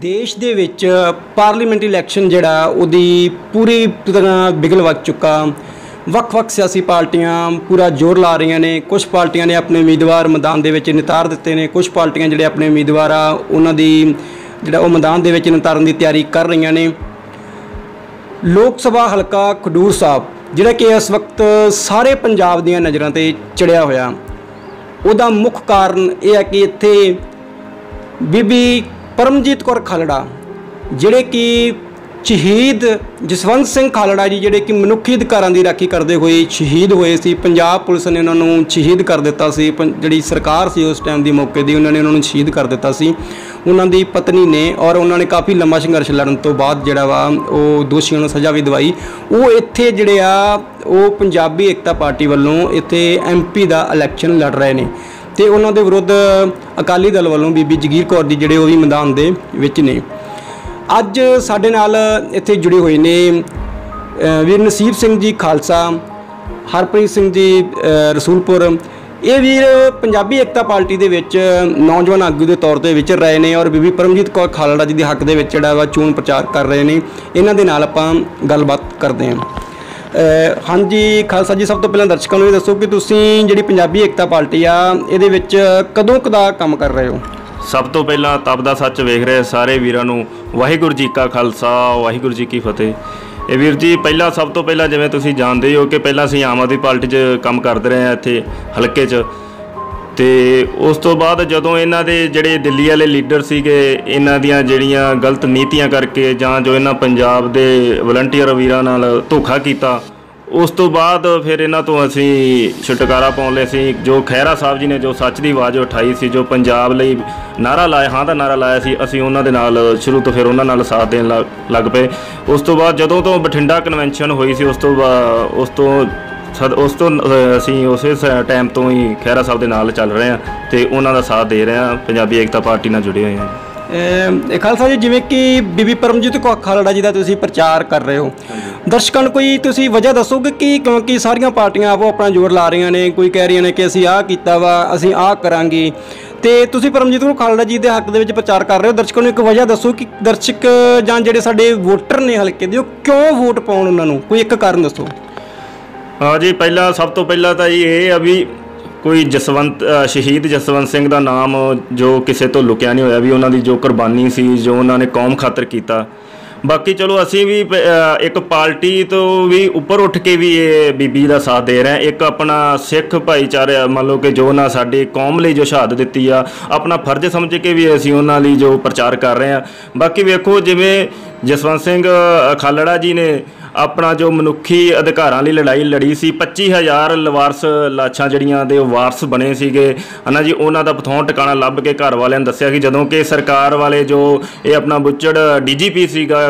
ਦੇਸ਼ ਦੇ ਵਿੱਚ ਪਾਰਲੀਮੈਂਟ ਇਲੈਕਸ਼ਨ ਜਿਹੜਾ, ਉਹਦੀ ਪੂਰੀ ਤਰ੍ਹਾਂ ਬਿਗਲ ਵੱਜ ਚੁੱਕਾ। ਵੱਖ-ਵੱਖ ਸਿਆਸੀ ਪਾਰਟੀਆਂ ਪੂਰਾ ਜ਼ੋਰ ਲਾ ਰਹੀਆਂ ਨੇ। ਕੁਝ ਪਾਰਟੀਆਂ ਨੇ ਆਪਣੇ ਉਮੀਦਵਾਰ ਮੈਦਾਨ ਦੇ ਵਿੱਚ ਨਿਤਾਰ ਦਿੱਤੇ ਨੇ। ਕੁਝ ਪਾਰਟੀਆਂ ਜਿਹੜੇ ਆਪਣੇ ਉਮੀਦਵਾਰ ਆ, ਉਹਨਾਂ ਦੀ ਜਿਹੜਾ ਉਹ ਮੈਦਾਨ ਦੇ ਵਿੱਚ ਨਿਤਾਰਨ ਦੀ ਤਿਆਰੀ ਕਰ ਰਹੀਆਂ ਨੇ। ਲੋਕ ਸਭਾ ਹਲਕਾ ਖਡੂਰ ਸਾਹਿਬ, ਜਿਹੜਾ ਕਿ ਇਸ ਵਕਤ ਸਾਰੇ ਪੰਜਾਬ ਦੀਆਂ ਨਜ਼ਰਾਂ ਤੇ ਚੜਿਆ ਹੋਇਆ। ਉਹਦਾ ਮੁੱਖ ਕਾਰਨ ਇਹ ਹੈ ਕਿ ਇੱਥੇ ਬੀਬੀ ਪਰਮਜੀਤ ਕੌਰ ਖਾਲੜਾ, ਜਿਹੜੇ ਕਿ ਸ਼ਹੀਦ ਜਸਵੰਤ ਸਿੰਘ ਖਾਲੜਾ ਜੀ, ਜਿਹੜੇ ਕਿ ਮਨੁੱਖੀ ਅਧਿਕਾਰਾਂ ਦੀ ਰਾਖੀ ਕਰਦੇ ਹੋਏ ਸ਼ਹੀਦ ਹੋਏ ਸੀ, ਪੰਜਾਬ ਪੁਲਿਸ ਨੇ ਉਹਨਾਂ ਨੂੰ ਸ਼ਹੀਦ ਕਰ ਦਿੱਤਾ ਸੀ, ਪੰ- ਜਿਹੜੀ ਸਰਕਾਰ ਸੀ ਉਸ ਟਾਈਮ ਦੀ ਮੌਕੇ ਦੀ, ਉਹਨਾਂ ਨੇ ਉਹਨਾਂ ਨੂੰ ਸ਼ਹੀਦ ਕਰ ਦਿੱਤਾ ਸੀ। ਉਹਨਾਂ ਦੀ ਪਤਨੀ ਨੇ ਔਰ ਉਹਨਾਂ ਨੇ ਕਾਫੀ ਲੰਮਾ ਸੰਘਰਸ਼ ਲੜਨ ਤੋਂ ਬਾਅਦ ਜਿਹੜਾ ਵਾ, ਉਹ ਦੋਸ਼ੀਆਂ ਨੂੰ ਸਜ਼ਾ ਵੀ ਦਵਾਈ। ਉਹ ਇੱਥੇ ਜਿਹੜੇ ਆ, ਉਹ ਪੰਜਾਬੀ ਏਕਤਾ ਪਾਰਟੀ ਵੱਲੋਂ ਇੱਥੇ ਐਮਪੀ ਦਾ ਇਲੈਕਸ਼ਨ ਲੜ ਰਹੇ ਨੇ। ਤੇ ਉਹਨਾਂ ਦੇ ਵਿਰੁੱਧ ਅਕਾਲੀ ਦਲ ਵੱਲੋਂ ਬੀਬੀ ਜਗੀਰ ਕੌਰ ਜੀ ਜਿਹੜੇ ਉਹ ਵੀ ਮੈਦਾਨ ਦੇ ਵਿੱਚ ਨੇ। ਅੱਜ ਸਾਡੇ ਨਾਲ ਇੱਥੇ ਜੁੜੇ ਹੋਏ ਨੇ ਵੀਰ ਨਸੀਬ ਸਿੰਘ ਜੀ ਖਾਲਸਾ, ਹਰਪ੍ਰੀਤ ਸਿੰਘ ਜੀ ਰਸੂਲਪੁਰ। ਇਹ ਵੀਰ ਪੰਜਾਬੀ ਏਕਤਾ ਪਾਰਟੀ ਦੇ ਵਿੱਚ ਨੌਜਵਾਨ ਆਗੂ ਦੇ ਤੌਰ ਤੇ ਵਿਚਰ ਰਹੇ ਨੇ ਔਰ ਬੀਬੀ ਪਰਮਜੀਤ ਕੌਰ ਖਾਲੜਾ ਜੀ ਦੇ ਹੱਕ ਦੇ ਵਿੱਚ ਜਿਹੜਾ ਵਾ ਚੋਣ ਪ੍ਰਚਾਰ ਕਰ ਰਹੇ ਨੇ। ਇਹਨਾਂ ਦੇ ਨਾਲ ਆਪਾਂ ਗੱਲਬਾਤ ਕਰਦੇ ਹਾਂ। ਹਾਂਜੀ, ਖਾਲਸਾ ਜੀ, ਸਭ ਤੋਂ ਪਹਿਲਾਂ ਦਰਸ਼ਕਾਂ ਨੂੰ ਇਹ ਦੱਸੋ ਕਿ ਤੁਸੀਂ ਜਿਹੜੀ ਪੰਜਾਬੀ ਏਕਤਾ ਪਾਰਟੀ ਆ, ਇਹਦੇ ਵਿੱਚ ਕਦੋਂ ਕਦਾ ਕੰਮ ਕਰ ਰਹੇ ਹੋ? ਸਭ ਤੋਂ ਪਹਿਲਾਂ ਤਪ ਦਾ ਸੱਚ ਵੇਖ ਰਹੇ ਸਾਰੇ ਵੀਰਾਂ ਨੂੰ, ਵਾਹਿਗੁਰੂ ਜੀ ਕਾ ਖਾਲਸਾ, ਵਾਹਿਗੁਰੂ ਜੀ ਕੀ ਫਤਿਹ। ਇਹ ਵੀਰ ਜੀ, ਪਹਿਲਾਂ ਸਭ ਤੋਂ ਪਹਿਲਾਂ ਜਿਵੇਂ ਤੁਸੀਂ ਜਾਣਦੇ ਹੋ ਕਿ ਪਹਿਲਾਂ ਅਸੀਂ ਆਮ ਆਦਮੀ ਪਾਰਟੀ 'ਚ ਕੰਮ ਕਰਦੇ ਰਹੇ ਹਾਂ ਇੱਥੇ, ਹਲਕੇ 'ਚ। ਤੇ ਉਸ ਤੋਂ ਬਾਅਦ ਜਦੋਂ ਇਹਨਾਂ ਦੇ ਜਿਹੜੇ ਦਿੱਲੀ ਵਾਲੇ ਲੀਡਰ ਸੀਗੇ, ਇਹਨਾਂ ਦੀਆਂ ਜਿਹੜੀਆਂ ਗਲਤ ਨੀਤੀਆਂ ਕਰਕੇ ਜਾਂ ਜੋ ਇਹਨਾਂ ਪੰਜਾਬ ਦੇ ਵਲੰਟੀਅਰ ਵੀਰਾਂ ਨਾਲ ਧੋਖਾ ਕੀਤਾ, ਉਸ ਤੋਂ ਬਾਅਦ ਫਿਰ ਇਹਨਾਂ ਤੋਂ ਅਸੀਂ ਛੁਟਕਾਰਾ ਪਾਉਣ ਲਈ ਅਸੀਂ ਜੋ ਖਹਿਰਾ ਸਾਹਿਬ ਜੀ ਨੇ ਜੋ ਸੱਚ ਦੀ ਆਵਾਜ਼ ਉਠਾਈ ਸੀ, ਜੋ ਪੰਜਾਬ ਲਈ ਨਾਰਾ ਲਾਇਆ, ਹਾਂ ਦਾ ਨਾਰਾ ਲਾਇਆ ਸੀ, ਅਸੀਂ ਉਹਨਾਂ ਦੇ ਨਾਲ ਸ਼ੁਰੂ ਤੋਂ ਫਿਰ ਉਹਨਾਂ ਨਾਲ ਸਾਥ ਦੇਣ ਲੱਗ- ਲੱਗ ਪਏ। ਉਸ ਤੋਂ ਬਾਅਦ ਜਦੋਂ ਤੋਂ ਬਠਿੰਡਾ ਕਨਵੈਨਸ਼ਨ ਹੋਈ ਸੀ, ਉਸ ਤੋਂ ਬਾ- ਉਸ ਤੋਂ ਸਦ ਉਸ ਤੋਂ ਅ, ਅਸੀਂ ਉਸੇ ਟਾਈਮ ਤੋਂ ਹੀ ਖਹਿਰਾ ਸਾਹਿਬ ਦੇ ਨਾਲ ਚੱਲ ਰਹੇ ਹਾਂ ਤੇ ਉਹਨਾਂ ਦਾ ਸਾਥ ਦੇ ਰਹੇ ਹਾਂ ਪੰਜਾਬੀ ਏਕਤਾ ਪਾਰਟੀ ਨਾਲ ਜੁੜੇ ਹੋਏ ਹਾਂ। ਇਹ ਖਾਲਸਾ ਜੀ ਜਿਵੇਂ ਕਿ ਬੀਬੀ ਪਰਮਜੀਤ ਕੌਰ ਖਾਲੜਾ ਜੀ ਦਾ ਤੁਸੀਂ ਪ੍ਰਚਾਰ ਕਰ ਰਹੇ ਹੋ। ਦਰਸ਼ਕਾਂ ਨੂੰ ਕੋਈ ਤੁਸੀਂ ਵਜ੍ਹਾ ਦੱਸੋਗੇ ਕਿ ਕਿਉਂਕਿ ਸਾਰੀਆਂ ਪਾਰਟੀਆਂ ਆਪੋ ਆਪਣਾ ਜ਼ੋਰ ਲਾ ਰਹੀਆਂ ਨੇ ਕੋਈ ਕਹਿ ਰਹੀਆਂ ਨੇ ਕਿ ਅਸੀਂ ਆਹ ਕੀਤਾ ਵਾ ਅਸੀਂ ਆਹ ਕਰਾਂਗੇ। ਤੇ ਤੁਸੀਂ ਪਰਮਜੀਤ ਕੌਰ ਖਾਲੜਾ ਜੀ ਦੇ ਹੱਕ ਦੇ ਵਿੱਚ ਪ੍ਰਚਾਰ ਕਰ ਰਹੇ ਹੋ। ਦਰਸ਼ਕਾਂ ਨੂੰ ਇੱਕ ਵਜ੍ਹਾ ਦੱਸੋ ਕਿ ਦਰਸ਼ਕ ਜਾਂ ਜਿਹੜੇ ਸਾਡੇ ਵੋਟਰ ਨੇ ਹਲਕੇ ਦੇ ਉਹ ਕਿਉਂ ਵੋਟ ਪਾਉਣ ਉਹਨਾਂ ਨੂੰ? ਕੋਈ ਇੱਕ ਕਾਰਨ ਦੱਸੋ। ਹਾਂ ਜੀ ਪਹਿਲਾਂ ਸਭ ਤੋਂ ਪਹਿਲਾਂ ਤਾਂ ਜੀ ਇਹ ਆ ਵੀ ਕੋਈ ਜਸਵੰਤ ਸ਼ਹੀਦ ਜਸਵੰਤ ਸਿੰਘ ਦਾ ਨਾਮ ਜੋ ਕਿਸੇ ਤੋਂ ਲੁਕਿਆ ਨਹੀਂ ਹੋਇਆ ਵੀ ਉਹਨਾਂ ਦੀ ਜੋ ਕੁਰਬਾਨੀ ਸੀ ਜੋ ਉਹਨਾਂ ਨੇ ਕੌਮ ਖਾਤਰ ਕੀਤਾ। ਬਾਕੀ ਚਲੋ ਅਸੀਂ ਵੀ ਇੱਕ ਪਾਰਟੀ ਤੋਂ ਵੀ ਉੱਪਰ ਉੱਠ ਕੇ ਵੀ ਇਹ ਬੀਬੀ ਦਾ ਸਾਥ ਦੇ ਰਹੇ ਹਾਂ। ਇੱਕ ਆਪਣਾ ਸਿੱਖ ਭਾਈਚਾਰਾ ਮੰਨ ਲਓ ਕਿ ਜੋ ਨਾ ਸਾਡੀ ਕੌਮ ਲਈ ਜੋ ਸ਼ਹਾਦਤ ਦਿੱਤੀ ਆ ਆਪਣਾ ਫਰਜ਼ ਸਮਝ ਕੇ ਵੀ ਅਸੀਂ ਉਹਨਾਂ ਲਈ ਜੋ ਪ੍ਰਚਾਰ ਕਰ ਰਹੇ ਹਾਂ। ਬਾਕੀ ਵੇਖੋ ਜਿਵੇਂ ਜਸਵੰਤ ਸਿੰਘ ਅ, ਖਾਲੜਾ ਜੀ ਨੇ ਆਪਣਾ ਜੋ ਮਨੁੱਖੀ ਅਧਿਕਾਰਾਂ ਲਈ ਲੜਾਈ ਲੜੀ ਸੀ 25000 ਲਵਾਰਸ ਲਾਸ਼ਾਂ ਜਿਹੜੀਆਂ ਦੇ ਵਾਰਸ ਬਣੇ ਸੀਗੇ। ਹਨਾ ਜੀ, ਉਹਨਾਂ ਦਾ ਪਥੋਂ ਟਿਕਾਣਾ ਲੱਭ ਕੇ ਘਰ ਵਾਲਿਆਂ ਨੂੰ ਦੱਸਿਆ ਕਿ ਜਦੋਂ ਕਿ ਸਰਕਾਰ ਵਾਲੇ ਜੋ ਇਹ ਆਪਣਾ ਬੁੱਚੜ ਡੀਜੀਪੀ ਸੀਗਾ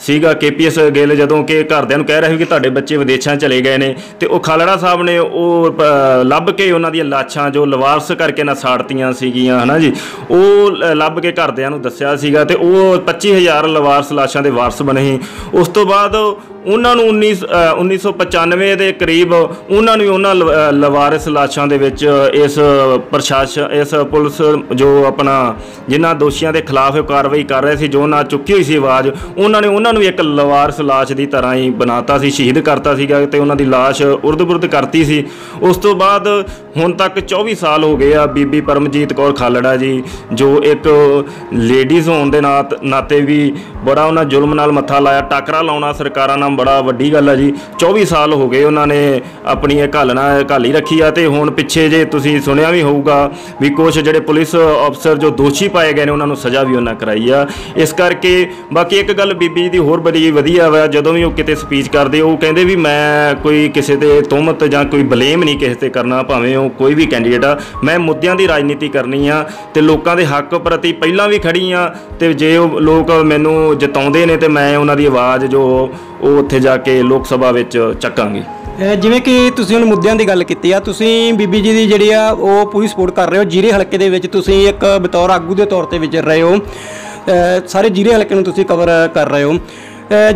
ਸੀਗਾ ਕੇਪੀਐਸ ਗਿੱਲ, ਜਦੋਂ ਕਿ ਘਰਦਿਆਂ ਨੂੰ ਕਹਿ ਰਿਹਾ ਸੀ ਕਿ ਤੁਹਾਡੇ ਬੱਚੇ ਵਿਦੇਸ਼ਾਂ ਚਲੇ ਗਏ ਨੇ, ਤੇ ਉਹ ਖਾਲੜਾ ਸਾਹਿਬ ਨੇ ਉਹ ਲੱਭ ਕੇ ਉਹਨਾਂ ਦੀਆਂ ਲਾਸ਼ਾਂ ਜੋ ਲਵਾਰਸ ਕਰਕੇ ਨਾ ਸਾੜਤੀਆਂ ਸੀਗੀਆਂ, ਹਨਾ ਜੀ। ਉਹ ਲੱਭ ਕੇ ਘਰਦਿਆਂ ਨੂੰ ਦੱਸਿਆ ਸੀਗਾ ਤੇ ਉਹ 25000 ਲਵਾਰਸ ਲਾਸ਼ਾਂ ਦੇ ਵਾਰਸ ਬਣੇ ਸੀ। ਉਸ ਤੋਂ ਬਾਅਦ ਉਹਨਾਂ ਨੂੰ 19 ਅ, 1995 ਦੇ ਕਰੀਬ ਉਹਨਾਂ ਨੂੰ ਉਹਨਾਂ ਲ- ਅ, ਲਵਾਰਿਸ ਲਾਸ਼ਾਂ ਦੇ ਵਿੱਚ ਇਸ ਪ੍ਰਸ਼ਾਸਨ ਇਸ ਪੁਲਿਸ ਜੋ ਆਪਣਾ ਜਿਨ੍ਹਾਂ ਦੋਸ਼ੀਆਂ ਦੇ ਖਿਲਾਫ ਕਾਰਵਾਈ ਕਰ ਰਹੇ ਸੀ ਜੋ ਨਾ ਚੁੱਕੀ ਹੋਈ ਸੀ ਆਵਾਜ਼ ਉਹਨਾਂ ਨੇ ਉਹਨਾਂ ਨੂੰ ਇੱਕ ਲਵਾਰਿਸ ਲਾਸ਼ ਦੀ ਤਰ੍ਹਾਂ ਹੀ ਬਣਾਤਾ ਸੀ ਸ਼ਹੀਦ ਕਰਤਾ ਸੀਗਾ ਤੇ ਉਹਨਾਂ ਦੀ ਲਾਸ਼ ਉਰਦ-ਬੁਰਦ ਕਰਤੀ ਸੀ। ਉਸ ਤੋਂ ਬਾਅਦ ਹੁਣ ਤੱਕ 24 ਸਾਲ ਹੋ ਗਏ ਆ ਬੀਬੀ ਪਰਮਜੀਤ ਕੌਰ ਖਾਲੜਾ ਜੀ ਜੋ ਇੱਕ ਲੇਡੀਜ਼ ਹੋਣ ਦੇ ਨਾਤ ਨਾਤੇ ਵੀ ਬੜਾ ਉਹਨਾਂ ਜ਼ੁਲਮ ਨਾਲ ਮੱਥਾ ਲਾਇਆ ਟਾਕਰਾ ਲਾਉਣਾ ਸਰਕਾਰਾਂ ਨਾਲ ਬੜਾ ਵੱਡੀ ਗੱਲ ਆ ਜੀ। 24 ਸਾਲ ਹੋ ਗਏ ਉਹਨਾਂ ਨੇ ਆਪਣੀ ਇਹ ਘਾਲਣਾ, ਘਾਲੀ ਰੱਖੀ ਆ ਤੇ ਹੁਣ ਪਿੱਛੇ ਜੇ ਤੁਸੀਂ ਸੁਣਿਆ ਵੀ ਹੋਊਗਾ ਵੀ ਕੁਛ ਜਿਹੜੇ ਪੁਲਿਸ ਅਫਸਰ ਜੋ ਦੋਸ਼ੀ ਪਾਏ ਗਏ ਨੇ, ਉਹਨਾਂ ਨੂੰ ਸਜ਼ਾ ਵੀ ਉਹਨਾਂ ਕਰਾਈ ਆ। ਇਸ ਕਰਕੇ ਬਾਕੀ ਇੱਕ ਗੱਲ ਬੀਬੀ ਜੀ ਦੀ ਹੋਰ ਬੜੀ ਵਧੀਆ ਵਾ, ਜਦੋਂ ਵੀ ਉਹ ਕਿਤੇ ਸਪੀਚ ਕਰਦੇ, ਉਹ ਕਹਿੰਦੇ ਵੀ ਮੈਂ ਕੋਈ ਕਿਸੇ ਤੇ ਤੁਹਮਤ ਜਾਂ ਕੋਈ ਬਲੇਮ ਨਹੀਂ ਕਿਸੇ ਤੇ ਕਰਨਾ, ਭਾਵੇਂ ਉਹ ਕੋਈ ਵੀ ਕੈਂਡੀਡੇਟ ਆ। ਮੈਂ ਮੁੱਦਿਆਂ ਦੀ ਰਾਜਨੀਤੀ ਕਰਨੀ ਆ ਤੇ ਲੋਕਾਂ ਦੇ ਹੱਕ ਪ੍ਰਤੀ ਪਹਿਲਾਂ ਵੀ ਖੜੀ ਆ ਤੇ ਜੇ ਉਹ ਲੋਕ ਮੈਨੂੰ ਜਿਤਾਉਂਦੇ ਨੇ ਤੇ ਮੈਂ ਉਹਨਾਂ ਦੀ ਆਵਾਜ਼ ਜੋ ਉਹ ਉੱਥੇ ਜਾ ਕੇ ਲੋਕ ਸਭਾ ਵਿੱਚ ਚੱਕਾਂਗੇ। ਜਿਵੇਂ ਕਿ ਤੁਸੀਂ ਹੁਣ ਮੁੱਦਿਆਂ ਦੀ ਗੱਲ ਕੀਤੀ ਆ, ਤੁਸੀਂ ਬੀਬੀ ਜੀ ਦੀ ਜਿਹੜੀ ਆ, ਉਹ ਪੂਰੀ ਸਪੋਰਟ ਕਰ ਰਹੇ ਹੋ। ਜੀਰੇ ਹਲਕੇ ਦੇ ਵਿੱਚ ਤੁਸੀਂ ਇੱਕ ਬਤੌਰ ਆਗੂ ਦੇ ਤੌਰ ਤੇ ਵਿਚਰ ਰਹੇ ਹੋ। ਸਾਰੇ ਜੀਰੇ ਹਲਕੇ ਨੂੰ ਤੁਸੀਂ ਕਵਰ ਕਰ ਰਹੇ ਹੋ।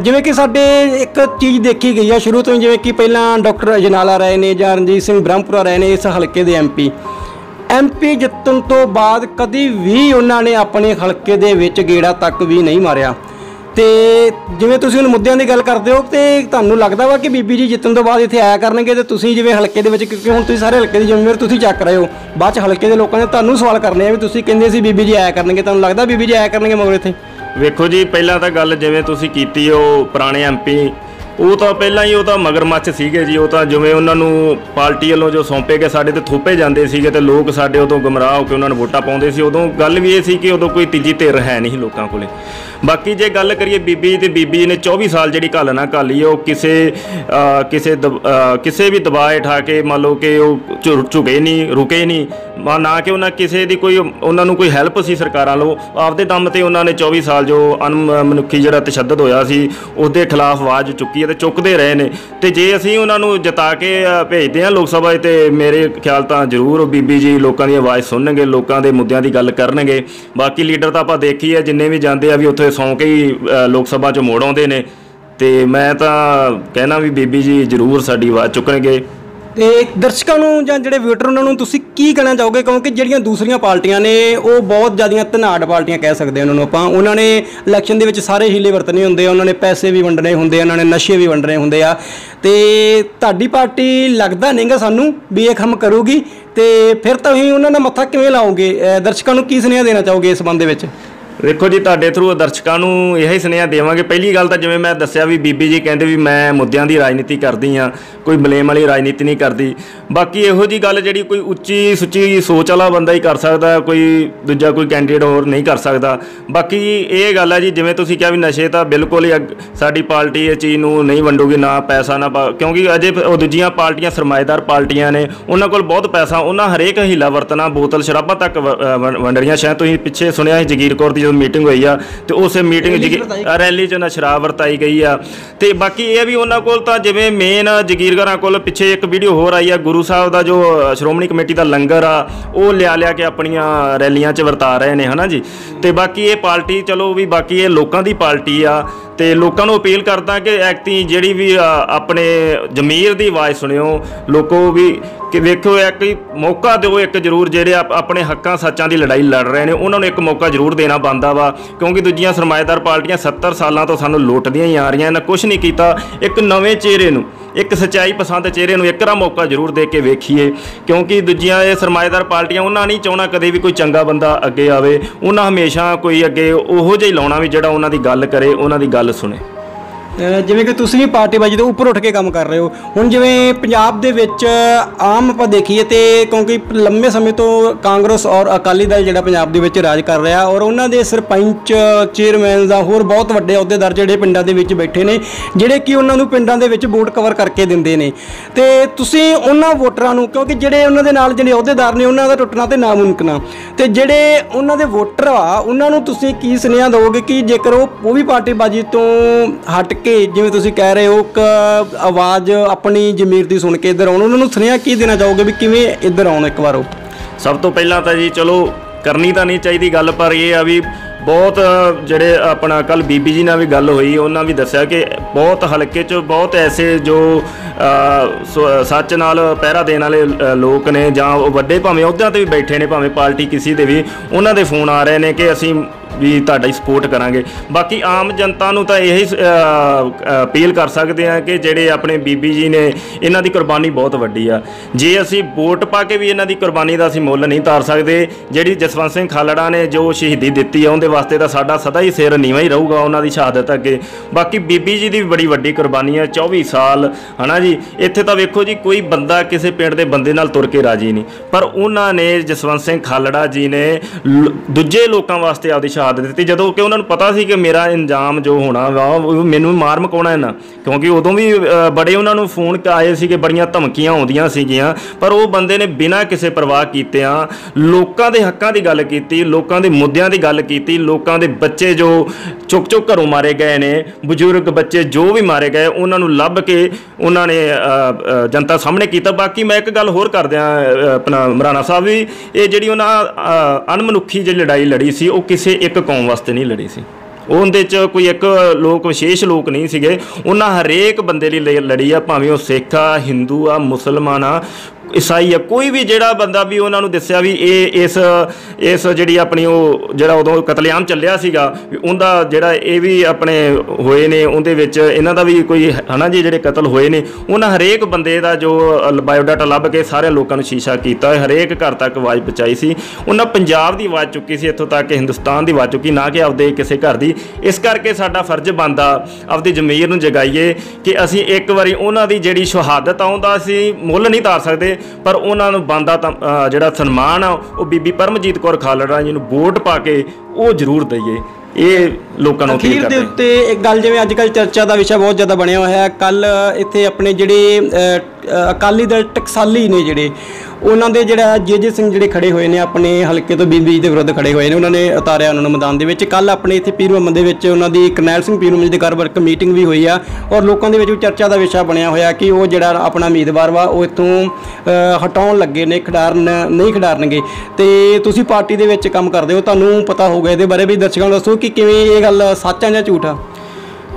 ਜਿਵੇਂ ਕਿ ਸਾਡੇ ਇੱਕ ਚੀਜ਼ ਦੇਖੀ ਗਈ ਆ, ਸ਼ੁਰੂ ਤੋਂ ਹੀ ਜਿਵੇਂ ਕਿ ਪਹਿਲਾਂ ਡਾਕਟਰ ਅਜਨਾਲਾ ਰਹੇ ਨੇ ਜਾਂ ਰਣਜੀਤ ਸਿੰਘ ਬ੍ਰਹਮਪੁਰਾ ਰਹੇ ਨੇ ਇਸ ਹਲਕੇ ਦੇ ਐਮਪੀ ਐਮਪੀ ਜਿੱਤਣ ਤੋਂ ਬਾਅਦ ਕਦੀ ਵੀ ਉਹਨਾਂ ਨੇ ਆਪਣੇ ਹਲਕੇ ਦੇ ਵਿੱਚ ਗੇੜਾ ਤੱਕ ਵੀ ਨਹੀਂ ਮਾਰਿਆ। ਤੇ ਜਿਵੇਂ ਤੁਸੀਂ ਹੁਣ ਮੁੱਦਿਆਂ ਦੀ ਗੱਲ ਕਰਦੇ ਹੋ ਤੇ ਤੁਹਾਨੂੰ ਲੱਗਦਾ ਵਾ ਕਿ ਬੀਬੀ ਜੀ ਜਿੱਤਣ ਤੋਂ ਬਾਅਦ ਇੱਥੇ ਆਇਆ ਕਰਨਗੇ ਤੇ ਤੁਸੀਂ ਜਿਵੇਂ ਹਲਕੇ ਦੇ ਵਿੱਚ, ਕਿਉਂਕਿ ਹੁਣ ਤੁਸੀਂ ਸਾਰੇ ਹਲਕੇ ਦੀ ਜ਼ਿੰਮੇਵਾਰੀ ਤੁਸੀਂ ਚੱਕ ਰਹੇ ਹੋ, ਬਾਅਦ ਚ ਹਲਕੇ ਦੇ ਲੋਕਾਂ ਨੇ ਤੁਹਾਨੂੰ ਸਵਾਲ ਕਰਨੇ ਆ ਵੀ ਤੁਸੀਂ ਕਹਿੰਦੇ ਸੀ ਬੀਬੀ ਜੀ ਆਇਆ ਕਰਨਗੇ, ਤੁਹਾਨੂੰ ਲੱਗਦਾ ਬੀਬੀ ਜੀ ਆਇਆ ਕਰਨਗੇ ਮਗਰ ਇੱਥੇ? ਵੇਖੋ ਜੀ, ਪਹਿਲਾਂ ਤਾਂ ਗੱਲ ਜਿਵੇਂ ਤੁਸੀਂ ਕੀਤੀ ਉਹ ਪੁਰਾਣੇ ਐਮਪੀ ਉਹ ਤਾਂ ਪਹਿਲਾਂ ਹੀ ਉਹ ਤਾਂ ਮਗਰਮੱਛ ਸੀਗੇ ਜੀ, ਉਹ ਤਾਂ ਜਿਵੇਂ ਉਹਨਾਂ ਨੂੰ ਪਾਰਟੀ ਵੱਲੋਂ ਜੋ ਸੌਂਪੇ ਗਏ, ਸਾਡੇ ਤੇ ਥੋਪੇ ਜਾਂਦੇ ਸੀਗੇ ਤੇ ਲੋਕ ਸਾਡੇ ਉਦੋਂ ਗਮਰਾਹ ਹੋ ਕੇ ਉਹਨਾਂ ਨੂੰ ਵੋਟਾਂ ਪਾਉਂਦੇ ਸੀ। ਉਦੋਂ ਗੱਲ ਵੀ ਇਹ ਸੀ ਕਿ ਉਦੋਂ ਕੋਈ ਤੀਜੀ ਧਿਰ ਹੈ ਨਹੀਂ ਸੀ ਲੋਕਾਂ ਕੋਲੇ। ਬਾਕੀ ਜੇ ਗੱਲ ਕਰੀਏ ਬੀਬੀ ਤੇ ਬੀਬੀ ਨੇ 24 ਸਾਲ ਜਿਹੜੀ ਘਾਲਣਾ ਘਾਲੀ, ਉਹ ਕਿਸੇ ਕਿਸੇ ਦਬ- ਕਿਸੇ ਵੀ ਦਬਾਅ ਹੇਠਾ ਕੇ ਮੰਨ ਲਓ ਕਿ ਉਹ ਝੁ- ਝੁਕੇ ਨਹੀਂ, ਰੁਕੇ ਨਹੀਂ ਨਾ ਕਿ ਉਹਨਾਂ ਕਿਸੇ ਦੀ ਕੋਈ, ਉਹਨਾਂ ਨੂੰ ਕੋਈ ਹੈਲਪ ਸੀ ਸਰਕਾਰਾਂ ਵੱਲੋਂ। ਆਪਦੇ ਦਮ ਤੇ ਉਹਨਾਂ ਨੇ 24 ਸਾਲ ਜੋ ਅਨਮਨੁੱਖੀ ਜਿਹੜਾ ਤਸ਼ੱਦਦ ਹੋਇਆ ਸੀ, ਉਹਦੇ ਖਿਲਾਫ ਆਵਾਜ਼ ਚੁੱਕੀ ਹੈ ਤੇ ਚੁੱਕਦੇ ਰਹੇ ਨੇ। ਤੇ ਜੇ ਅਸੀਂ ਉਹਨਾਂ ਨੂੰ ਜਿਤਾ ਕੇ ਭੇਜਦੇ ਹਾਂ ਲੋਕ ਸਭਾ 'ਚ ਤੇ ਮੇਰੇ ਖਿਆਲ ਤਾਂ ਜ਼ਰੂਰ ਬੀਬੀ ਜੀ ਲੋਕਾਂ ਦੀ ਆਵਾਜ਼ ਸੁਣਨਗੇ, ਲੋਕਾਂ ਦੇ ਮੁੱਦਿਆਂ ਦੀ ਗੱਲ ਕਰਨਗੇ। ਬਾਕੀ ਲੀਡਰ ਤਾਂ ਆਪਾਂ ਦੇਖੀ ਹੈ, ਜਿੰਨੇ ਵੀ ਜਾਂਦੇ ਆ ਵੀ ਉੱਥੇ ਸੌਂ ਕੇ ਹੀ ਲੋਕ ਸਭਾ 'ਚ ਮੋੜ ਆਉਂਦੇ ਨੇ। ਤੇ ਮੈਂ ਤਾਂ ਕਹਿਣਾ ਵੀ ਬੀਬੀ ਜੀ ਜ਼ਰੂਰ ਸਾਡੀ ਆਵਾਜ਼ ਚੁੱਕਣਗੇ। ਤੇ ਦਰਸ਼ਕਾਂ ਨੂੰ ਜਾਂ ਜਿਹੜੇ ਵਿਊਟਰ ਉਹਨਾਂ ਨੂੰ ਤੁਸੀਂ ਕੀ ਕਹਿਣਾ ਚਾਹੋਗੇ? ਕਿਉਂਕਿ ਜਿਹੜੀਆਂ ਦੂਸਰੀਆਂ ਪਾਰਟੀਆਂ ਨੇ, ਉਹ ਬਹੁਤ ਜ਼ਿਆਦੀਆਂ ਧਨਾੜ ਪਾਰਟੀਆਂ ਕਹਿ ਸਕਦੇ ਉਹਨਾਂ ਨੂੰ ਆਪਾਂ। ਉਹਨਾਂ ਨੇ ਇਲੈਕਸ਼ਨ ਦੇ ਵਿੱਚ ਸਾਰੇ ਹੀਲੇ ਵਰਤਨੇ ਹੁੰਦੇ ਆ, ਉਹਨਾਂ ਨੇ ਪੈਸੇ ਵੀ ਵੰਡਣੇ ਹੁੰਦੇ ਆ, ਉਹਨਾਂ ਨੇ ਨਸ਼ੇ ਵੀ ਵੰਡਣੇ ਹੁੰਦੇ ਆ। ਤੇ ਤੁਹਾਡੀ ਪਾਰਟੀ ਲੱਗਦਾ ਨਹੀਂਗਾ ਸਾਨੂੰ ਵੀ ਇਹ ਕੰਮ ਕਰੂਗੀ। ਤੇ ਫਿਰ ਤੁਸੀਂ ਉਹਨਾਂ ਦਾ ਮੱਥਾ ਕਿਵੇਂ ਲਾਓਗੇ? ਦਰਸ਼ਕਾਂ ਨੂੰ ਕੀ ਸੁਨੇਹਾ ਦੇਣਾ ਚਾਹੋਗੇ ਇਸ ਸੰਬੰਧ ਦੇ ਵਿੱਚ? ਵੇਖੋ ਜੀ, ਤੁਹਾਡੇ ਥਰੂ ਦਰਸ਼ਕਾਂ ਨੂੰ ਇਹੀ ਸੁਨੇਹਾ ਦੇਵਾਂਗੇ। ਪਹਿਲੀ ਗੱਲ ਤਾਂ ਜਿਵੇਂ ਮੈਂ ਦੱਸਿਆ ਵੀ ਬੀਬੀ ਜੀ ਕਹਿੰਦੇ ਵੀ ਮੈਂ ਮੁੱਦਿਆਂ ਦੀ ਰਾਜਨੀਤੀ ਕਰਦੀ ਆ ਕੋਈ ਬਲੇਮ ਵਾਲੀ ਰਾਜਨੀਤੀ ਨਹੀਂ ਕਰਦੀ। ਬਾਕੀ ਇਹੋ ਜੀ ਗੱਲ ਜਿਹੜੀ ਕੋਈ ਉੱਚੀ ਸੁੱਚੀ ਸੋਚ ਵਾਲਾ ਬੰਦਾ ਹੀ ਕਰ ਸਕਦਾ, ਕੋਈ ਦੂਜਾ ਕੋਈ ਕੈਂਡੀਡੇਟ ਹੋਰ ਨਹੀਂ ਕਰ ਸਕਦਾ। ਬਾਕੀ ਇਹ ਗੱਲ ਹੈ ਜੀ, ਜਿਵੇਂ ਤੁਸੀਂ ਕਿਹਾ ਵੀ ਨਸ਼ੇ ਤਾਂ ਬਿਲਕੁਲ ਹੀ ਅੱਗ- ਸਾਡੀ ਪਾਰਟੀ ਇਹ ਚੀਜ਼ ਨੂੰ ਨਹੀਂ ਵੰਡੂਗੀ, ਨਾ ਪੈਸਾ, ਨਾ ਪਾ- ਕਿਉਂਕਿ ਅਜੇ ਉਹ ਦੂਜੀਆਂ ਪਾਰਟੀਆਂ ਸਰਮਾਏਦਾਰ ਪਾਰਟੀਆਂ ਨੇ, ਉਹਨਾਂ ਕੋਲ ਬਹੁਤ ਪੈਸਾ, ਉਹਨਾਂ ਹਰੇਕ ਹੀਲਾ ਵਰਤਣਾ, ਬੋਤਲ, ਸ਼ਰਾਬਾਂ ਤੱਕ ਵ- ਵੰਡ ਰਹੀਆਂ ਸ਼ਾਇਦ ਤੁਸੀਂ ਪਿੱਛੇ ਸੁਣਿਆ ਸੀ ਜਗੀਰ ਕੌਰ ਦੀ ਜਦੋਂ ਮੀਟਿੰਗ ਹੋਈ ਆ ਤੇ ਉਸੇ ਮੀਟਿੰਗ 'ਚ ਰੈਲੀ 'ਚ ਨਾ ਸ਼ਰਾਬ ਵਰਤਾਈ ਗਈ ਆ। ਤੇ ਬਾਕੀ ਇਹ ਆ ਵੀ ਉਹਨਾਂ ਕੋਲ ਤਾਂ ਜਿਵੇਂ ਮੇਨ ਜਗੀਰ ਘਰਾਂ ਕੋਲ ਪਿੱਛੇ ਇੱਕ ਵੀਡੀਓ ਹੋਰ ਆਈ ਆ ਗੁਰੂ ਸਾਹਿਬ ਦਾ ਜੋ ਸ਼੍ਰੋਮਣੀ ਕਮੇਟੀ ਦਾ ਲੰਗਰ ਆ ਉਹ ਲਿਆ ਲਿਆ ਕੇ ਆਪਣੀਆਂ ਰੈਲੀਆਂ 'ਚ ਵਰਤਾ ਰਹੇ ਨੇ ਹਨਾ ਜੀ? ਤੇ ਬਾਕੀ ਇਹ ਪਾਰਟੀ ਚਲੋ ਵੀ ਬਾਕੀ ਇਹ ਲੋਕਾਂ ਦੀ ਪਾਰਟੀ ਆ ਤੇ ਲੋਕਾਂ ਨੂੰ ਅਪੀਲ ਕਰਦਾ ਕਿ ਐਕਤੀ ਜਿਹੜੀ ਵੀ ਆਪਣੇ ਜ਼ਮੀਰ ਦੀ ਆਵਾਜ਼ ਸੁਣਿਓ, ਲੋਕੋ ਵੀ ਕਿ ਵੇਖੋ ਇੱਕ ਮੌਕਾ ਦਿਓ ਇੱਕ ਜ਼ਰੂਰ ਜਿਹੜੇ ਆਪਣੇ ਹੱਕਾਂ ਸੱਚਾਂ ਦੀ ਲੜਾਈ ਲੜ ਰਹੇ ਨੇ, ਉਹਨਾਂ ਨੂੰ ਇੱਕ ਮੌਕਾ ਜ਼ਰੂਰ ਦੇਣਾ ਬਣਦਾ ਵਾ, ਕਿਉਂਕਿ ਦੂਜੀਆਂ ਸਰਮਾਏਦਾਰ ਪਾਰਟੀਆਂ 70 ਸਾਲਾਂ ਤੋਂ ਸਾਨੂੰ ਲੁੱਟਦੀਆਂ ਹੀ ਆ ਰਹੀਆਂ ਇਹਨਾਂ ਕੁਝ ਨਹੀਂ ਕੀਤਾ, ਇੱਕ ਨਵੇਂ ਚਿਹਰੇ ਨੂੰ ਇੱਕ ਸੱਚਾਈ ਪਸੰਦ ਚਿਹਰੇ ਨੂੰ ਇੱਕਰਾ ਮੌਕਾ ਜ਼ਰੂਰ ਦੇ ਕੇ ਵੇਖੀਏ, ਕਿਉਂਕਿ ਦੂਜੀਆਂ ਇਹ ਸਰਮਾਏਦਾਰ ਪਾਰਟੀਆਂ ਉਹਨਾਂ ਨਹੀਂ ਚਾਹਣਾ ਕਦੇ ਵੀ ਕੋਈ ਚੰਗਾ ਬੰਦਾ ਅੱਗੇ ਆਵੇ। ਉਹਨਾਂ ਹਮੇਸ਼ਾ ਕੋਈ ਅੱਗੇ ਉਹੋ ਜਿਹਾ ਹੀ ਲਾਉਣਾ ਵੀ ਜਿਹੜਾ ਉਹਨਾਂ ਦੀ ਗੱਲ ਕਰੇ, ਉਹਨਾਂ ਦੀ ਗੱਲ ਸੁਣੇ। ਜਿਵੇਂ ਕਿ ਤੁਸੀਂ ਵੀ ਪਾਰਟੀਬਾਜੀ ਤੋਂ ਉੱਪਰ ਉੱਠ ਕੇ ਕੰਮ ਕਰ ਰਹੇ ਹੋ। ਹੁਣ ਜਿਵੇਂ ਪੰਜਾਬ ਦੇ ਵਿੱਚ ਆਮ ਆਪਾਂ ਦੇਖੀਏ ਤੇ ਕਿਉਂਕਿ ਲੰਮੇ ਸਮੇਂ ਤੋਂ ਕਾਂਗਰਸ ਔਰ ਅਕਾਲੀ ਦਲ ਜਿਹੜਾ ਪੰਜਾਬ ਦੇ ਵਿੱਚ ਰਾਜ ਕਰ ਰਿਹਾ ਔਰ ਉਹਨਾਂ ਦੇ ਸਰਪੰਚ, ਚੇਅਰਮੈਨ ਦਾ ਹੋਰ ਬਹੁਤ ਵੱਡੇ ਅਹੁਦੇਦਾਰ ਜਿਹੜੇ ਪਿੰਡਾਂ ਦੇ ਵਿੱਚ ਬੈਠੇ ਨੇ, ਜਿਹੜੇ ਕਿ ਉਹਨਾਂ ਨੂੰ ਪਿੰਡਾਂ ਦੇ ਵਿੱਚ ਵੋਟ ਕਵਰ ਕਰਕੇ ਦਿੰਦੇ ਨੇ। ਤੇ ਤੁਸੀਂ ਉਹਨਾਂ ਵੋਟਰਾਂ ਨੂੰ, ਕਿਉਂਕਿ ਜਿਹੜੇ ਉਹਨਾਂ ਦੇ ਨਾਲ ਜਿਹੜੇ ਅਹੁਦੇਦਾਰ ਨੇ, ਉਹਨਾਂ ਦਾ ਟੁੱਟਣਾ ਤੇ ਨਾਮੁਮਕਿਨ ਆ ਤੇ ਜਿਹੜੇ ਉਹਨਾਂ ਦੇ ਵੋਟਰ ਆ, ਉਹਨਾਂ ਨੂੰ ਤੁਸੀਂ ਕੀ ਸੁਨੇਹਾ ਦਿਓਗੇ ਕਿ ਜੇਕਰ ਉਹ ਉਹ ਵੀ ਪਾਰਟੀਬਾਜੀ ਤੋਂ ਹਟ ਕੇ ਜਿਵੇਂ ਤੁਸੀਂ ਕਹਿ ਰਹੇ ਹੋ ਇੱਕ ਆਵਾਜ਼ ਆਪਣੀ ਜ਼ਮੀਰ ਦੀ ਸੁਣ ਕੇ ਇੱਧਰ ਆਉਣ, ਉਹਨਾਂ ਨੂੰ ਸੁਨੇਹਾ ਕੀ ਦੇਣਾ ਚਾਹੋਗੇ ਵੀ ਕਿਵੇਂ ਇੱਧਰ ਆਉਣ ਇੱਕ ਵਾਰ ਉਹ? ਸਭ ਤੋਂ ਪਹਿਲਾਂ ਤਾਂ ਜੀ ਚਲੋ, ਕਰਨੀ ਤਾਂ ਨਹੀਂ ਚਾਹੀਦੀ ਗੱਲ, ਪਰ ਇਹ ਆ ਵੀ ਬਹੁਤ ਜਿਹੜੇ ਆਪਣਾ ਕੱਲ ਬੀਬੀ ਜੀ ਨਾਲ ਵੀ ਗੱਲ ਹੋਈ, ਉਹਨਾਂ ਵੀ ਦੱਸਿਆ ਕਿ ਬਹੁਤ ਹਲਕੇ 'ਚ ਬਹੁਤ ਐਸੇ ਜੋ ਸੱਚ ਨਾਲ ਪਹਿਰਾ ਦੇਣ ਵਾਲੇ ਲੋਕ ਨੇ ਜਾਂ ਉਹ ਵੱਡੇ ਭਾਵੇਂ ਅਹੁਦਿਆਂ ਤੇ ਵੀ ਬੈਠੇ ਨੇ, ਭਾਵੇਂ ਪਾਰਟੀ ਕਿਸੇ ਦੇ ਵੀ, ਉਹਨਾਂ ਦੇ ਫੋਨ ਆ ਰਹੇ ਨੇ ਕਿ ਅਸੀਂ ਵੀ ਤੁਹਾਡਾ ਸਪੋਰਟ ਕਰਾਂਗੇ। ਬਾਕੀ ਆਮ ਜਨਤਾ ਨੂੰ ਤਾਂ ਇਹੀ ਅਪੀਲ ਕਰ ਸਕਦੇ ਆ ਕਿ ਜਿਹੜੇ ਆਪਣੇ ਬੀਬੀ ਜੀ ਨੇ, ਇਹਨਾਂ ਦੀ ਕੁਰਬਾਨੀ ਬਹੁਤ ਵੱਡੀ ਆ। ਜੇ ਅਸੀਂ ਵੋਟ ਪਾ ਕੇ ਵੀ ਇਹਨਾਂ ਦੀ ਕੁਰਬਾਨੀ ਦਾ ਅਸੀਂ ਮੁੱਲ ਨਹੀਂ ਤਾਰ ਸਕਦੇ, ਜਿਹੜੀ ਜਸਵੰਤ ਸਿੰਘ ਖਾਲੜਾ ਨੇ ਜੋ ਸ਼ਹੀਦੀ ਦਿੱਤੀ ਆ, ਉਹਦੇ ਵਾਸਤੇ ਤਾਂ ਸਾਡਾ ਸਦਾ ਹੀ ਸਿਰ ਨੀਵਾਂ ਹੀ ਰਹੂਗਾ ਉਹਨਾਂ ਦੀ ਸ਼ਹਾਦਤ ਅੱਗੇ। ਬਾਕੀ ਬੀਬੀ ਜੀ ਦੀ ਵੀ ਬੜੀ ਵੱਡੀ ਕੁਰਬਾਨੀ ਆ 24 ਸਾਲ, ਹਨਾ ਜੀ? ਇੱਥੇ ਤਾਂ ਵੇਖੋ ਜੀ, ਕੋਈ ਬੰਦਾ ਕਿਸੇ ਪਿੰਡ ਦੇ ਬੰਦੇ ਨਾਲ ਤੁਰ ਕੇ ਰਾਜੀ ਨਹੀਂ। ਪਰ ਉਹਨਾਂ ਨੇ ਜਸਵੰਤ ਸਿੰਘ ਖਾਲੜਾ ਜੀ ਨੇ ਲ- ਦੂਜੇ ਲੋਕਾਂ ਵਾਸਤੇ ਆਪਦੀ ਸ਼ਹਾਦਤ ਦਿੱਤੀ। ਜਦੋਂ ਕਿ ਉਹਨਾਂ ਨੂੰ ਪਤਾ ਸੀ ਕਿ ਮੇਰਾ ਇੰਜਾਮ ਜੋ ਹੋਣਾ ਵਾ ਉਹ ਮੈਨੂੰ ਮਾਰ ਮਕਾਉਣਾ ਇਹਨਾਂ। ਕਿਉਂਕਿ ਉਦੋਂ ਵੀ ਬੜੇ ਉਹਨਾਂ ਨੂੰ ਫੋਨ ਆਏ ਸੀਗੇ ਬੜੀਆਂ ਧਮਕੀਆਂ ਆਉਂਦੀਆਂ ਸੀਗੀਆਂ। ਪਰ ਉਹ ਬੰਦੇ ਨੇ ਬਿਨਾਂ ਕਿਸੇ ਪਰਵਾਹ ਕੀਤਿਆਂ ਲੋਕਾਂ ਦੇ ਹੱਕਾਂ ਦੀ ਗੱਲ ਕੀਤੀ ਲੋਕਾਂ ਦੇ ਮੁੱਦਿਆਂ ਦੀ ਗੱਲ ਕੀਤੀ ਲੋਕਾਂ ਦੇ ਬੱਚੇ ਜੋ ਚੁੱਕ ਚੁੱਕ ਘਰੋਂ ਮਾਰੇ ਗਏ ਨੇ ਬਜ਼ੁਰਗ ਬੱਚੇ ਜੋ ਵੀ ਮਾਰੇ ਗਏ ਉਹਨਾਂ ਨੂੰ ਲੱਭ ਕੇ ਉਹਨਾਂ ਨੇ ਜਨਤਾ ਸਾਹਮਣੇ ਕੀਤਾ। ਬਾਕੀ ਮੈਂ ਇੱਕ ਗੱਲ ਹੋਰ ਕਰਦਿਆਂ ਆਪਣਾ ਮਰਾਣਾ ਸਾਹਿਬ ਵੀ ਇਹ ਜਿਹੜੀ ਉਹਨਾਂ ਅ, ਅਣਮਨੁੱਖੀ ਜਿਹੜੀ ਲੜਾਈ ਲੜੀ ਸੀ ਉਹ ਕਿਸੇ ਇੱਕ ਕੌਮ ਵਾਸਤੇ ਨਹੀਂ ਲੜੀ ਸੀ। ਉਹਦੇ ਚ ਕੋਈ ਇੱਕ ਲੋਕ, ਵਿਸ਼ੇਸ਼ ਲੋਕ ਨਹੀਂ ਸੀਗੇ। ਉਹਨਾਂ ਹਰੇਕ ਬੰਦੇ ਲਈ ਲੜੀ ਆ, ਭਾਵੇਂ ਉਹ ਸਿੱਖ ਆ, ਹਿੰਦੂ ਆ, ਮੁਸਲਮਾਨ ਆ। ਈਸਾਈ ਆ, ਕੋਈ ਵੀ ਜਿਹੜਾ ਬੰਦਾ ਵੀ ਉਹਨਾਂ ਨੂੰ ਦੱਸਿਆ ਵੀ ਇਹ ਇਸ ਇਸ ਜਿਹੜੀ ਆਪਣੀ ਉਹ ਜਿਹੜਾ ਉਦੋਂ ਕਤਲੇਆਮ ਚੱਲਿਆ ਸੀਗਾ, ਵੀ ਉਹਦਾ ਜਿਹੜਾ ਇਹ ਵੀ ਆਪਣੇ ਹੋਏ ਨੇ, ਉਹਦੇ ਵਿੱਚ ਇਹਨਾਂ ਦਾ ਵੀ ਕੋਈ ਹਨਾ ਜੀ, ਜਿਹੜੇ ਕਤਲ ਹੋਏ ਨੇ, ਉਹਨਾਂ ਹਰੇਕ ਬੰਦੇ ਦਾ ਜੋ ਬਾਇਓਡਾਟਾ ਲੱਭ ਕੇ ਸਾਰੇ ਲੋਕਾਂ ਨੂੰ ਸ਼ੀਸ਼ਾ ਕੀਤਾ, ਹਰੇਕ ਘਰ ਤੱਕ ਆਵਾਜ਼ ਪਹੁੰਚਾਈ ਸੀ। ਉਹਨਾਂ ਪੰਜਾਬ ਦੀ ਆਵਾਜ਼ ਚੁੱਕੀ ਸੀ, ਇੱਥੋਂ ਤੱਕ ਕਿ ਹਿੰਦੁਸਤਾਨ ਦੀ ਆਵਾਜ਼ ਚੁੱਕੀ, ਨਾ ਕਿ ਆਪਦੇ ਕਿਸੇ ਘਰ ਦੀ। ਇਸ ਕਰਕੇ ਸਾਡਾ ਫਰਜ਼ ਬਣਦਾ ਆਪਦੀ ਜ਼ਮੀਰ ਨੂੰ ਜਗਾਈਏ ਕਿ ਅਸੀਂ ਇੱਕ ਵਾਰੀ ਉਹਨਾਂ ਦੀ ਜਿਹੜੀ ਸ਼ਹਾਦਤ ਆਉਂਦਾ ਅਸੀਂ ਮੁੱਲ ਨਹੀਂ ਤਾਰ ਸਕਦੇ। ਪਰ ਉਹਨਾਂ ਨੂੰ ਬੰਦਾ ਜਿਹੜਾ ਸਨਮਾਨ ਆ ਉਹ ਬੀਬੀ ਪਰਮਜੀਤ ਕੌਰ ਖਾਲੜਾ ਜੀ ਨੂੰ ਵੋਟ ਪਾ ਕੇ ਉਹ ਜ਼ਰੂਰ ਦਈਏ। ਇਹ ਲੋਕਾਂ ਨੂੰ ਅਖੀਰ ਦੇ ਉੱਤੇ ਇੱਕ ਗੱਲ ਜਿਵੇਂ ਅੱਜ ਕੱਲ ਚਰਚਾ ਦਾ ਵਿਸ਼ਾ ਬਹੁਤ ਜ਼ਿਆਦਾ ਬਣਿਆ ਹੋਇਆ ਹੈ। ਕੱਲ ਇੱਥੇ ਆਪਣੇ ਜਿਹੜੇ ਅਕਾਲੀ ਦਲ ਟਕਸਾਲੀ ਨੇ ਜਿਹੜੇ, ਉਹਨਾਂ ਦੇ ਜਿਹੜਾ ਜੇਜੇ ਸਿੰਘ ਜਿਹੜੇ ਖੜੇ ਹੋਏ ਨੇ, ਆਪਣੇ ਹਲਕੇ ਤੋਂ ਬੀਬੀ ਦੇ ਵਿਰੁੱਧ ਖੜੇ ਹੋਏ ਨੇ, ਉਹਨਾਂ ਨੇ ਉਤਾਰਿਆ ਉਹਨਾਂ ਨੂੰ ਮੈਦਾਨ ਦੇ ਵਿੱਚ। ਕੱਲ ਆਪਣੇ ਇੱਥੇ ਪੀਰ ਮੁਹੰਮਦ ਦੇ ਵਿੱਚ ਉਹਨਾਂ ਦੀ ਕਰਨੈਲ ਸਿੰਘ ਪੀਰ ਮੁਹੰਮਦ ਦੇ ਘਰ ਵਰਕ ਮੀਟਿੰਗ ਵੀ ਹੋਈ ਆ ਔਰ ਲੋਕਾਂ ਦੇ ਵਿੱਚ ਵੀ ਚਰਚਾ ਦਾ ਵਿਸ਼ਾ ਬਣਿਆ ਹੋਇਆ ਕਿ ਉਹ ਜਿਹੜਾ ਆਪਣਾ ਉਮੀਦਵਾਰ ਵਾ, ਉਹ ਇਥੋਂ ਹਟਾਉਣ ਲੱਗੇ ਨੇ, ਖਿਡਾਰਨ, ਨਹੀਂ ਖਿਡਾਰਨਗੇ। ਤੇ ਤੁਸੀਂ ਪਾਰਟੀ ਦੇ ਵਿੱਚ ਕੰਮ ਕਰਦੇ ਹੋ, ਤੁਹਾਨੂੰ ਪਤਾ ਹੋਊਗਾ ਇਹਦੇ ਬਾਰੇ ਵੀ। ਦਰਸ਼ਕਾਂ ਨੂੰ ਦੱਸੋ ਕਿ ਕਿਵੇਂ ਇਹ ਗੱਲ ਸੱਚ ਆ ਜਾਂ ਝੂਠ ਆ?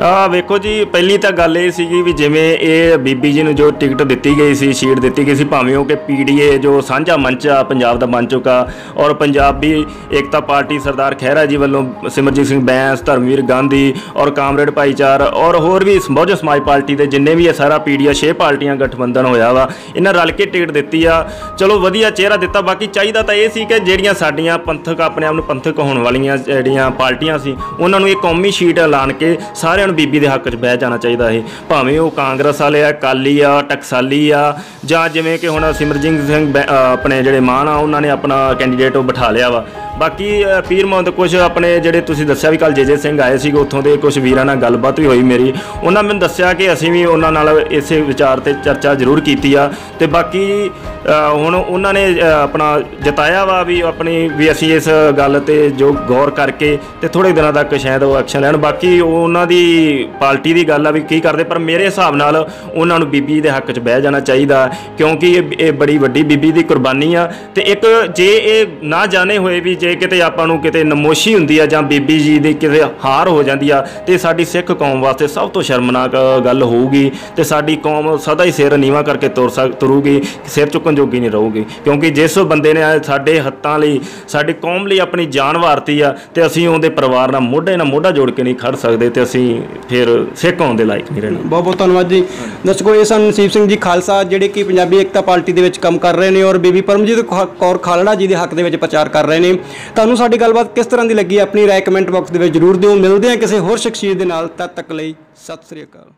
ਆ ਵੇਖੋ ਜੀ, ਪਹਿਲੀ ਤਾਂ ਗੱਲ ਇਹ ਸੀਗੀ ਵੀ ਜਿਵੇਂ ਇਹ ਬੀਬੀ ਜੀ ਨੂੰ ਜੋ ਟਿਕਟ ਦਿੱਤੀ ਗਈ ਸੀ, ਸ਼ੀਟ ਦਿੱਤੀ ਗਈ ਸੀ, ਭਾਵੇਂ ਉਹ ਕਿ ਪੀਡੀਏ ਜੋ ਸਾਂਝਾ ਮੰਚ ਆ, ਪੰਜਾਬ ਦਾ ਬਣ ਚੁੱਕਾ। ਔਰ ਪੰਜਾਬੀ ਏਕਤਾ ਪਾਰਟੀ ਸਰਦਾਰ ਖਹਿਰਾ ਜੀ ਵੱਲੋਂ ਸਿਮਰਜੀਤ ਸਿੰਘ ਬੈਂਸ, ਧਰਮਵੀਰ ਗਾਂਧੀ ਔਰ ਕਾਮਰੇਡ ਭਾਈਚਾਰ ਔਰ ਹੋਰ ਵੀ ਬਹੁਜਨ ਸਮਾਜ ਪਾਰਟੀ ਦੇ ਜਿੰਨੇ ਵੀ ਇਹ ਸਾਰਾ ਪੀਡੀਆ 6 ਪਾਰਟੀਆਂ ਗਠਬੰਧਨ ਹੋਇਆ ਵਾ, ਇਹਨਾਂ ਰਲ ਕੇ ਟਿਕਟ ਦਿੱਤੀ ਆ। ਚਲੋ ਵਧੀਆ ਚਿਹਰਾ ਦਿੱਤਾ, ਬਾਕੀ ਚਾਹੀਦਾ ਤਾਂ ਇਹ ਸੀ ਕਿ ਜਿਹੜੀਆਂ ਸਾਡੀਆਂ ਪੰਥਕ ਆਪਣੇ ਆਪ ਨੂੰ ਪੰਥਕ ਹੋਣ ਵਾਲੀਆਂ ਜਿਹੜੀਆਂ ਪਾਰਟੀਆਂ ਸੀ, ਉਹਨਾਂ ਨੂੰ ਇਹ ਕੌਮੀ ਸ਼ੀਟ ਐਲਾਨ ਕੇ ਸਾਰੇ ਸਾਰਿਆਂ ਨੂੰ ਬੀਬੀ ਦੇ ਹੱਕ 'ਚ ਬਹਿ ਜਾਣਾ ਚਾਹੀਦਾ ਇਹ। ਭਾਵੇਂ ਉਹ ਕਾਂਗਰਸ ਵਾਲੇ ਆ ਕਾਲੀ ਆ, ਟਕਸਾਲੀ ਆ, ਜਾਂ ਜਿਵੇਂ ਕਿ ਹੁਣ ਸਿਮਰਜੀਤ ਸਿੰਘ ਬੈ- ਆਪਣੇ ਜਿਹੜੇ ਮਾਨ ਆ, ਉਹਨਾਂ ਨੇ ਆਪਣਾ ਕੈਂਡੀਡੇਟ ਉਹ ਬਿਠਾ ਲਿਆ ਵਾ। ਬਾਕੀ ਪੀਰ ਮੁਹੰਮਦ ਕੁਝ ਆਪਣੇ ਜਿਹੜੇ ਤੁਸੀਂ ਦੱਸਿਆ ਵੀ ਕੱਲ ਜੇਜੇ ਸਿੰਘ ਆਏ ਸੀਗੇ, ਉੱਥੋਂ ਦੇ ਕੁਝ ਵੀਰਾਂ ਨਾਲ ਗੱਲਬਾਤ ਵੀ ਹੋਈ ਮੇਰੀ। ਉਹਨਾਂ ਮੈਨੂੰ ਦੱਸਿਆ ਕਿ ਅਸੀਂ ਵੀ ਉਹਨਾਂ ਨਾਲ ਇਸੇ ਵਿਚਾਰ ਤੇ ਚਰਚਾ ਜ਼ਰੂਰ ਕੀਤੀ ਆ। ਤੇ ਬਾਕੀ ਹੁਣ ਉਹਨਾਂ ਨੇ ਆਪਣਾ ਜਤਾਇਆ ਵਾ ਵੀ ਆਪਣੀ, ਵੀ ਅਸੀਂ ਇਸ ਗੱਲ ਤੇ ਜੋ ਗੌਰ ਕਰਕੇ ਤੇ ਥੋੜੇ ਦਿਨਾਂ ਤੱਕ ਸ਼ਾਇਦ ਉਹ ਐਕਸ਼ਨ ਲੈਣ। ਬਾਕੀ ਉਹ ਉਹਨਾਂ ਦੀ ਪਾਰਟੀ ਦੀ ਗੱਲ ਆ ਵੀ ਕੀ ਕਰਦੇ, ਪਰ ਮੇਰੇ ਹਿਸਾਬ ਨਾਲ ਉਹਨਾਂ ਨੂੰ ਬੀਬੀ ਦੇ ਹੱਕ 'ਚ ਬਹਿ ਜਾਣਾ ਚਾਹੀਦਾ, ਕਿਉਂਕਿ ਇਹ ਇਹ ਬੜੀ ਵੱਡੀ ਬੀਬੀ ਦੀ ਕੁਰਬਾਨੀ ਆ। ਤੇ ਇੱਕ ਜੇ ਇਹ ਨਾ ਜਾਣੇ ਹੋਏ ਵੀ ਜੇ ਕਿਤੇ ਆਪਾਂ ਨੂੰ ਕਿਤੇ ਨਮੋਸ਼ੀ ਹੁੰਦੀ ਆ ਜਾਂ ਬੀਬੀ ਜੀ ਦੀ ਕਿਤੇ ਹਾਰ ਹੋ ਜਾਂਦੀ ਆ, ਤੇ ਸਾਡੀ ਸਿੱਖ ਕੌਮ ਵਾਸਤੇ ਸਭ ਤੋਂ ਸ਼ਰਮਨਾਕ ਗੱਲ ਹੋਊਗੀ ਤੇ ਸਾਡੀ ਕੌਮ ਸਦਾ ਹੀ ਸਿਰ ਨੀਵਾ ਕਰਕੇ ਤੁਰ ਸਕ, ਤੁਰੂਗੀ, ਸਿਰ ਚੁੱਕਣ ਜੋਗੀ ਨਹੀਂ ਰਹੂਗੀ। ਕਿਉਂਕਿ ਜਿਸ ਬੰਦੇ ਨੇ ਸਾਡੇ ਹੱਥਾਂ ਲਈ, ਸਾਡੀ ਕੌਮ ਲਈ ਆਪਣੀ ਜਾਨ ਵਾਰਤੀ ਆ, ਤੇ ਅਸੀਂ ਉਹਦੇ ਪਰਿਵਾਰ ਨਾਲ ਮੋਢੇ ਨਾਲ ਮੋਢਾ ਜੋੜ ਕੇ ਨਹੀਂ ਖੜ ਸਕਦੇ ਤੇ ਅਸੀਂ ਫਿਰ ਸਿੱਖ ਹੋਣ ਦੇ ਲਾਇਕ ਨਹੀਂ ਰਹਿਣਾ। ਬਹੁਤ ਬਹੁਤ ਧੰਨਵਾਦ ਜੀ। ਦਰਸ਼ਕੋ, ਇਹ ਸਨ ਨਸੀਬ ਸਿੰਘ ਜੀ ਖਾਲਸਾ, ਜਿਹੜੇ ਕਿ ਪੰਜਾਬੀ ਏਕਤਾ ਪਾਰਟੀ ਦੇ ਵਿੱਚ ਕੰਮ ਕਰ ਰਹੇ ਨੇ ਔਰ ਬੀਬੀ ਪਰਮਜੀਤ ਕੌ- ਕੌਰ ਖਾਲੜਾ ਜੀ ਦੇ ਹੱਕ ਦੇ ਵਿੱਚ ਪ੍ਰਚਾਰ ਕਰ ਰਹੇ ਨੇ। ਤੁਹਾਨੂੰ ਸਾਡੀ ਗੱਲਬਾਤ ਕਿਸ ਤਰ੍ਹਾਂ ਦੀ ਲੱਗੀ ਆਪਣੀ ਰਾਏ ਕਮੈਂਟ ਬਾਕਸ ਦੇ ਵਿੱਚ ਜਰੂਰ ਦਿਓ। ਮਿਲਦੇ ਹਾਂ ਕਿਸੇ ਹੋਰ ਸ਼ਖਸੀਅਤ ਦੇ ਨਾਲ, ਤਦ ਤੱਕ ਲਈ ਸਤਿ ਸ੍ਰੀ ਅਕਾਲ।